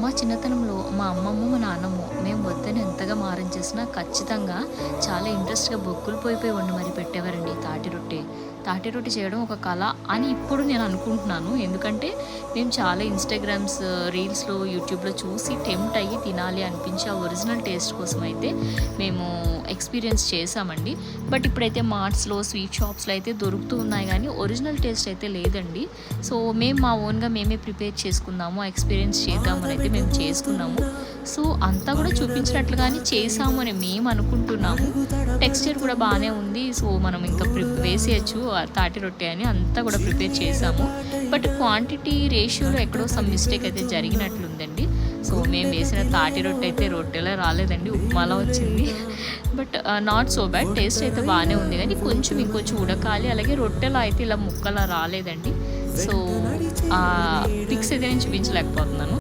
మా చిన్నతనంలో మా అమ్మమ్మ మా నాన్నమ్మ మేము వద్దని ఎంతగా మారం చేసినా ఖచ్చితంగా చాలా ఇంట్రెస్ట్గా బొక్కులు పోయిపోయి పోయి వండి మరి పెట్టేవారండి తాటి రొట్టె. తాటి రొట్టె చేయడం ఒక కళ అని ఇప్పుడు నేను అనుకుంటున్నాను. ఎందుకంటే మేము చాలా ఇన్స్టాగ్రామ్స్ రీల్స్లో యూట్యూబ్లో చూసి టెంప్ట్ అయ్యి తినాలి అనిపించి ఆ ఒరిజినల్ టేస్ట్ కోసం అయితే మేము ఎక్స్పీరియన్స్ చేసామండి బట్ ఇప్పుడైతే మార్ట్స్లో స్వీట్ షాప్స్లో అయితే దొరుకుతూ ఉన్నాయి కానీ ఒరిజినల్ టేస్ట్ అయితే లేదండి. సో మేము మా ఓన్గా మేమే ప్రిపేర్ చేసుకుందాము ఎక్స్పీరియన్స్ చేద్దామని అయితే మేము చేసుకున్నాము. సో అంతా కూడా చూపించినట్లుగానే చేసాము అని మేము అనుకుంటున్నాము. టెక్స్చర్ కూడా బాగానే ఉంది. సో మనం ఇంకా వేసేయచ్చు. ఆ తాటి రొట్టె అని అంతా కూడా ప్రిపేర్ చేసాము. బట్ క్వాంటిటీ రేషియోలో ఎక్కడో సమ్ మిస్టేక్ అయితే జరిగినట్లుందండి. సో మేము వేసిన తాటి రొట్టె అయితే రొట్టెలా రాలేదండి. ఉప్మాలా వచ్చింది. But not so bad taste అయితే బాగానే ఉంది. కానీ కొంచెం ఇంకొంచెం ఉడకాలి అలాగే రొట్టెలా అయితే ఇలా ముక్కలా రాలేదండి. సో పిక్స్ అయితే నేను చూపించలేకపోతున్నాను.